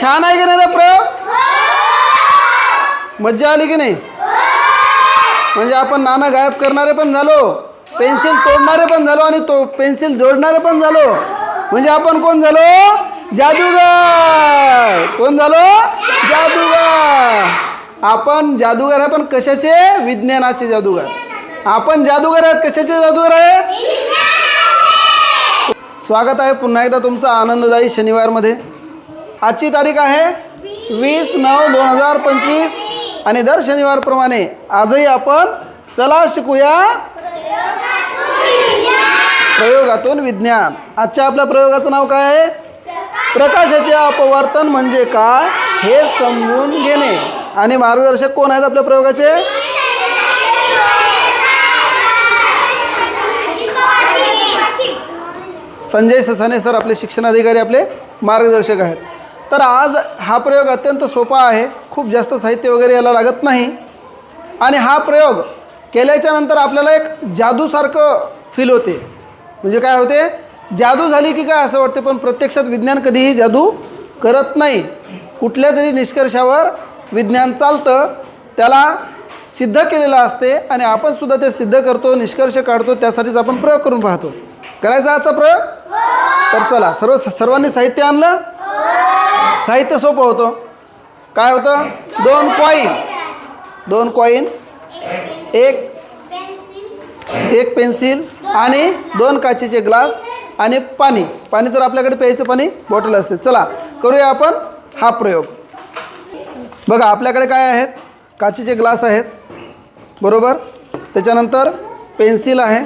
छान आहे की नाही रे प्रयोग मज्जा आली की नाही? म्हणजे आपण नाणं गायब करणारे पण झालो पेन्सिल तोडणारे पण झालो आणि तो पेन्सिल जोडणारे पण झालो. म्हणजे आपण कोण झालो? जादूगार. कोण झालो? जादूगार. आपण जादूगार आहे पण कशाचे? विज्ञानाचे जादूगार. आपण जादूगार आहेत कशाचे जादूगार आहेत स्वागत आहे पुन्हा एकदा तुमचं आनंददायी शनिवारमध्ये. आजची तारीख आहे वीस नऊ दोन हजार पंचवीस. आणि दर शनिवारप्रमाणे आजही आपण चला शिकूया प्रयोगातून विज्ञान. आजच्या आपल्या प्रयोगाचं नाव काय आहे? प्रकाशाचे अपवर्तन म्हणजे काय हे समजून घेणे. आणि मार्गदर्शक कोण आहेत आपल्या प्रयोगाचे? संजय ससाने सर आपले शिक्षणाधिकारी आपले मार्गदर्शक आहेत. तर आज हा प्रयोग अत्यंत सोपा आहे. खूप जास्त साहित्य वगैरे याला लागत नाही. आणि हा प्रयोग केल्याच्यानंतर आपल्याला एक जादूसारखं फील होते. म्हणजे काय होते? जादू झाली की काय असं वाटते? पण प्रत्यक्षात विज्ञान कधीही जादू करत नाही. कुठल्या तरी निष्कर्षावर विज्ञान चालतं. त्याला सिद्ध केलेलं असते आणि आपण सुद्धा ते सिद्ध करतो निष्कर्ष काढतो त्यासाठीच आपण प्रयोग करून पाहतो. करायचा आजचा प्रयोग? तर चला सर्व सर्वांनी साहित्य आणलं? साहित्य सोपं होतं. काय होतं? दोन कॉईन दोन कॉईन एक एक पेन्सिल आणि दोन काचेचे ग्लास आणि पाणी. पाणी तर आपल्याकडे प्यायचं पाणी बॉटल असते. चला करूया आपण हा प्रयोग. बघा आपल्याकडे काय आहेत? काचेचे ग्लास आहेत. बरोबर? त्याच्यानंतर पेन्सिल आहे.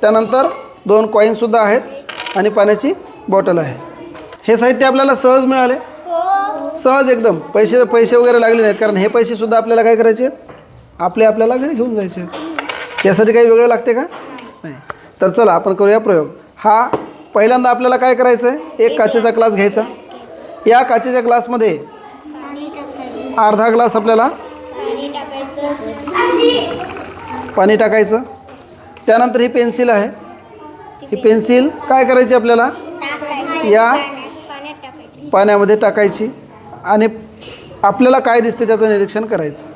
त्यानंतर दोन कॉईनसुद्धा आहेत आणि पाण्याची बॉटल आहे. हे साहित्य आपल्याला सहज मिळाले. सहज एकदम. पैसे पैसे वगैरे लागले नाहीत कारण हे पैसेसुद्धा आपल्याला काय करायचे आहेत? आपले आपल्याला घरी घेऊन जायचे आहेत. यासाठी काही वेगळं लागते का? नाही. तर चला आपण करूया प्रयोग. हा पहिल्यांदा आपल्याला काय करायचं आहे एक काचेचा ग्लास घ्यायचा. या काचेच्या ग्लासमध्ये अर्धा ग्लास आपल्याला पाणी टाकायचं. त्यानंतर ही पेन्सिल आहे. ही पेन्सिल काय करायची आपल्याला? या पाण्यामध्ये टाकायची आणि आपल्याला काय दिसते त्याचं निरीक्षण करायचं.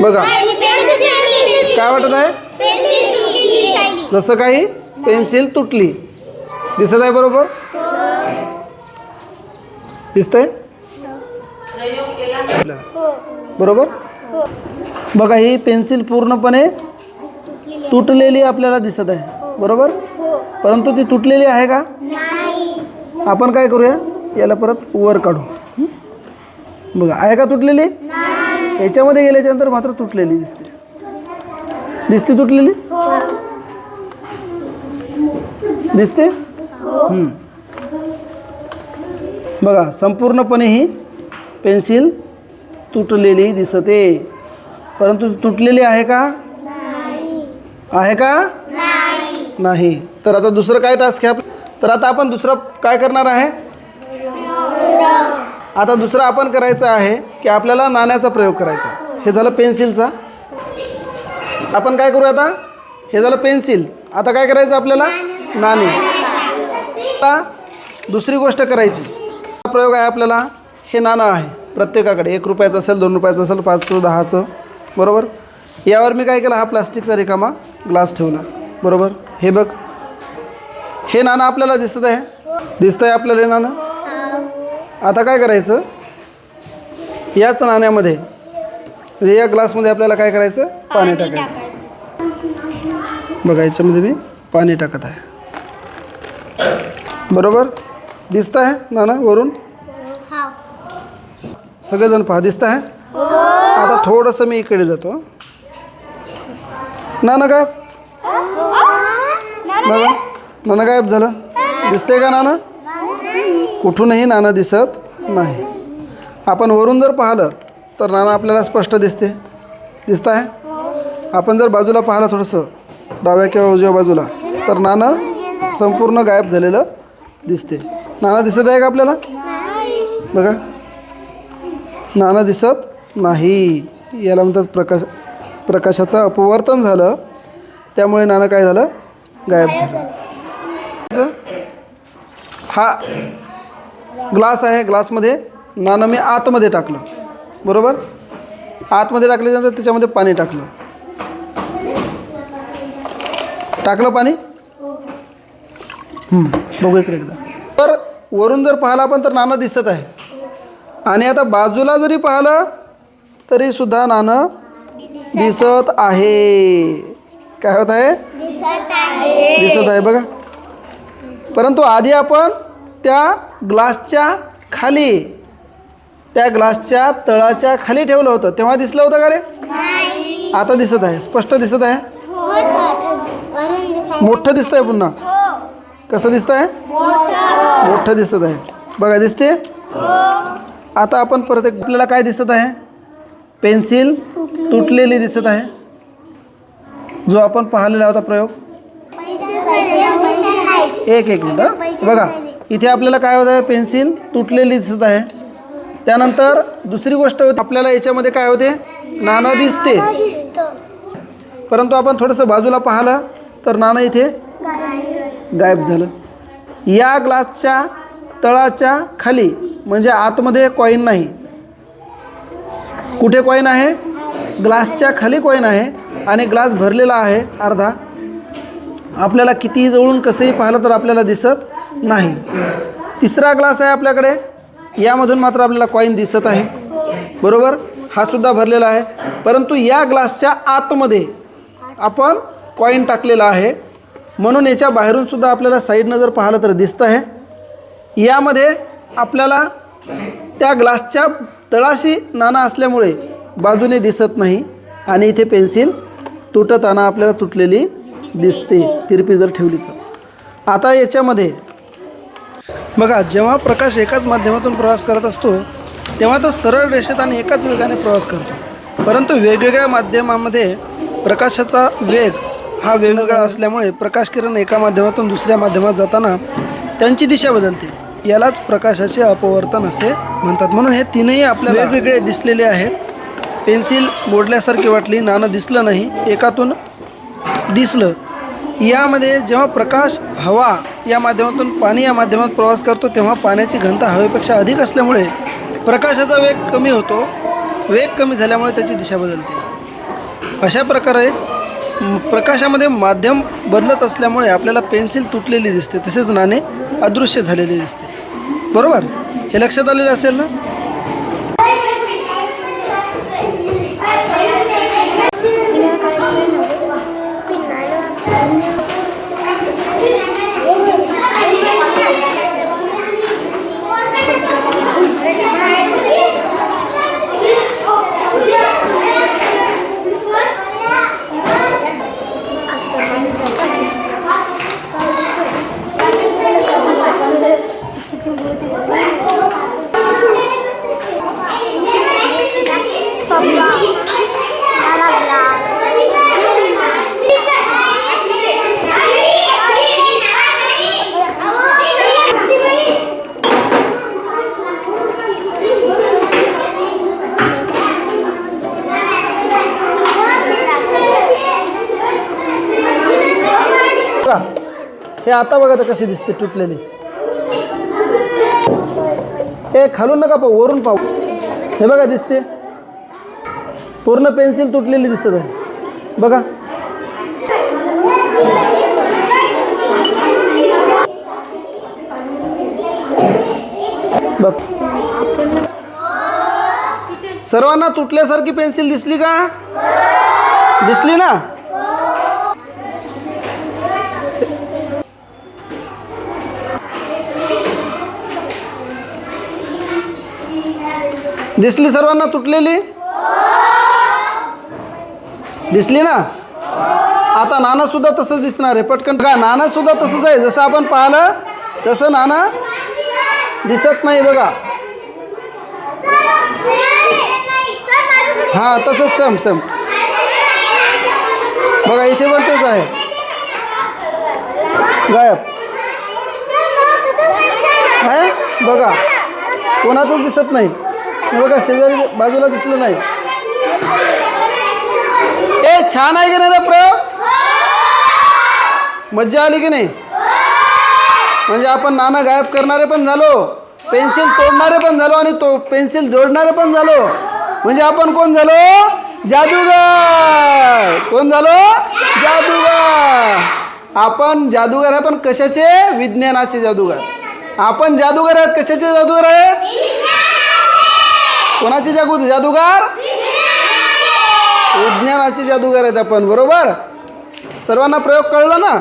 बघा. काय वाटत आहे? जसं काही पेन्सिल तुटली. दिसत आहे बरोबर? दिसतंय. बरोबर? बघा ही पेन्सिल पूर्णपणे तुटलेली आपल्याला दिसत आहे. बरोबर? परंतु ती तुटलेली आहे का? आपण काय करूया? याला परत वर काढू. हं? बघा आहे का तुटलेली? याच्यामध्ये गेल्याच्यानंतर मात्र तुटलेली दिसते. दिसते तुटलेली? दिसते? हं. बघा संपूर्णपणे ही पेन्सिल तुटलेली दिसते. परंतु तुटलेली आहे का? आहे का? नाही. तर आता दुसरं काय टास्क घ्या तर आता आपण दुसरं काय करणार आहे? आता दुसरं आपण करायचं आहे की आपल्याला नाण्याचा प्रयोग करायचा. हे झालं पेन्सिलचा. आपण काय करू आता? हे झालं पेन्सिल. आता काय करायचं आपल्याला? नाणे. आता दुसरी गोष्ट करायची. हा प्रयोग आहे आपल्याला. हे नाणं आहे. प्रत्येकाकडे. एक रुपयाचं असेल दोन रुपयाचं असेल पाचचं दहाचं. बरोबर? यावर मी काय केलं? हा प्लास्टिकचा रिकामा ग्लास ठेवला. बरोबर? हे बघ. हे नाणं आपल्याला दिसत आहे? दिसतं आहे आपल्याला हे नाणं? आता काय करायचं? याच नाण्यामध्ये म्हणजे या ग्लासमध्ये आपल्याला काय करायचं? पाणी टाकायचं. बघा याच्यामध्ये मी पाणी टाकत आहे. बरोबर? दिसतं आहे नाणं वरून? हा. सगळेजण पहा दिसतं आहे? आता थोडंसं मी इकडे जातो. नाणं गायब बघा. नाणं गायब झालं? दिसतंय का नाणं कुठूनही नाणं दिसत नाही. आपण वरून जर पाहिलं तर नाणं आपल्याला स्पष्ट दिसते. दिसतं आहे आपण जर बाजूला पाहिलं थोडंसं डाव्या किंवा उजव्या बाजूला तर नाणं संपूर्ण गायब झालेलं दिसते. नाणं दिसत आहे का आपल्याला? बघा. नाणं दिसत नाही. याला म्हणतात प्रकाश प्रकाशाचं अपवर्तन झालं. त्यामुळे नाणं काय झालं? गायब झालं. हा ग्लास आहे ग्लासमध्ये नाणं मी आतमध्ये टाकलं. बरोबर? आतमध्ये टाकल्यानंतर त्याच्यामध्ये पाणी टाकलं. टाकलं पाणी? बघू इकडे एकदा. तर वरून जर पाहिलं आपण तर नाणं दिसत आहे. आणि आता बाजूला जरी पाहिलं तरी सुद्धा नाणं दिसत आहे. काय होत आहे. दिसत आहे बघा. परंतु आधी आपण त्या ग्लासच्या खाली त्या ग्लासच्या तळाच्या खाली ठेवलं होतं. तेव्हा दिसलं होतं का रे? आता दिसत आहे. स्पष्ट दिसत आहे? हो दिसत मोठं दिसतंय पुन्हा. हो. कसं दिसतंय? मोठं. मोठं दिसत आहे. बघा दिसते? आता आपण परत एक आपल्याला काय दिसत आहे? पेन्सिल तुटलेली. दिसत आहे. जो आपण पाहिलेला होता प्रयोग. एक एक मिनिट हं. बघा. इथे आपल्याला काय होत आहे पेन्सिल तुटलेली दिसत आहे. त्यानंतर दुसरी गोष्ट होती आपल्याला याच्यामध्ये काय होते? नाणं दिसते. परंतु आपण थोडंसं बाजूला पाहिलं तर नाणं इथे गायब झालं. या ग्लासच्या तळाच्या खाली म्हणजे आतमध्ये कॉईन नाही. कुठे कॉईन आहे? ग्लासच्या खाली कॉईन आहे आणि ग्लास भरलेला आहे अर्धा. आपल्याला कितीही जवळून कसंही पाहिलं तर आपल्याला दिसत नाही. तिसरा ग्लास आहे आपल्याकडे. यामधून मात्र आपल्याला कॉईन दिसत आहे. बरोबर? हा सुद्धा भरलेला आहे. परंतु या ग्लासच्या आतमध्ये आपण कॉईन टाकलेला आहे. म्हणून याच्या बाहेरून सुद्धा आपल्याला साईडनं जर पाहिलं तर दिसतं आहे. यामध्ये आपल्याला त्या ग्लासच्या तळाशी नाणं असल्यामुळे बाजूने दिसत नाही आणि इथे पेन्सिल तुटताना आपल्याला तुटलेली दिसते. तिरपी जर ठेवली तर. आता याच्यामध्ये बघा जेव्हा प्रकाश एकाच माध्यमातून प्रवास करत असतो तेव्हा तो सरळ रेषेत आणि एकाच वेगाने प्रवास करतो. परंतु वेगवेगळ्या माध्यमामध्ये प्रकाशाचा वेग हा वेगवेगळा असल्यामुळे प्रकाश किरण एका माध्यमातून दुसऱ्या माध्यमात जाताना त्यांची दिशा बदलते. यालाच प्रकाशाचे अपवर्तन असे म्हणतात. म्हणून हे तीनही आपल्या वेगवेगळे दिसलेले आहेत. पेन्सिल मोडल्यासारखी वाटली नाणं दिसलं नाही एकातून दिसलं यामध्ये जेव्हा प्रकाश हवा या माध्यमातून पाणी या माध्यमात प्रवास करतो तेव्हा पाण्याची घनता हवेपेक्षा अधिक असल्यामुळे प्रकाशाचा वेग कमी होतो. वेग कमी झाल्यामुळे त्याची दिशा बदलते. अशा प्रकारे प्रकाशामध्ये माध्यम बदलत असल्यामुळे आपल्याला पेन्सिल तुटलेली दिसते. तसेच नाणे अदृश्य झालेले दिसते. बरोबर? हे लक्षात आलेलं असेल ना? हे आता बघा तर कशी दिसते तुटलेली. हे खालून नका पाहू वरून पाहू. हे बघा दिसते. पूर्ण पेन्सिल तुटलेली दिसत आहे. बघा. बघ. सर्वांना तुटल्यासारखी पेन्सिल दिसली का? दिसली ना? दिसली सर्वांना तुटलेली? दिसली ना? आता नाणं सुद्धा तसंच दिसणार आहे. पटकन का नाणं सुद्धा तसंच आहे. जसं आपण पाहिलं तसं नाणं दिसत नाही बघा. हां तसंच सेम सेम बघा इथे पण तेच आहे. गायब. आहे बघा. कोणाचंच दिसत नाही. हे बघा शेजारी बाजूला दिसलं नाही. ए छान आहे की नाही रे प्र? मज्जा आली की नाही? म्हणजे आपण नाणं गायब करणारे पण झालो पेन्सिल तोडणारे पण झालो आणि तो पेन्सिल जोडणारे पण झालो. म्हणजे आपण कोण झालो? जादूगार. कोण झालो? जादूगार. आपण जादूगार आहे पण कशाचे? विज्ञानाचे जादूगार. आपण जादूगार आहेत कशाचे जादूगार आहेत कोणाचे जागू जादूगार? विज्ञानाचे जादूगार आहेत आपण बरोबर? सर्वांना प्रयोग कळला ना?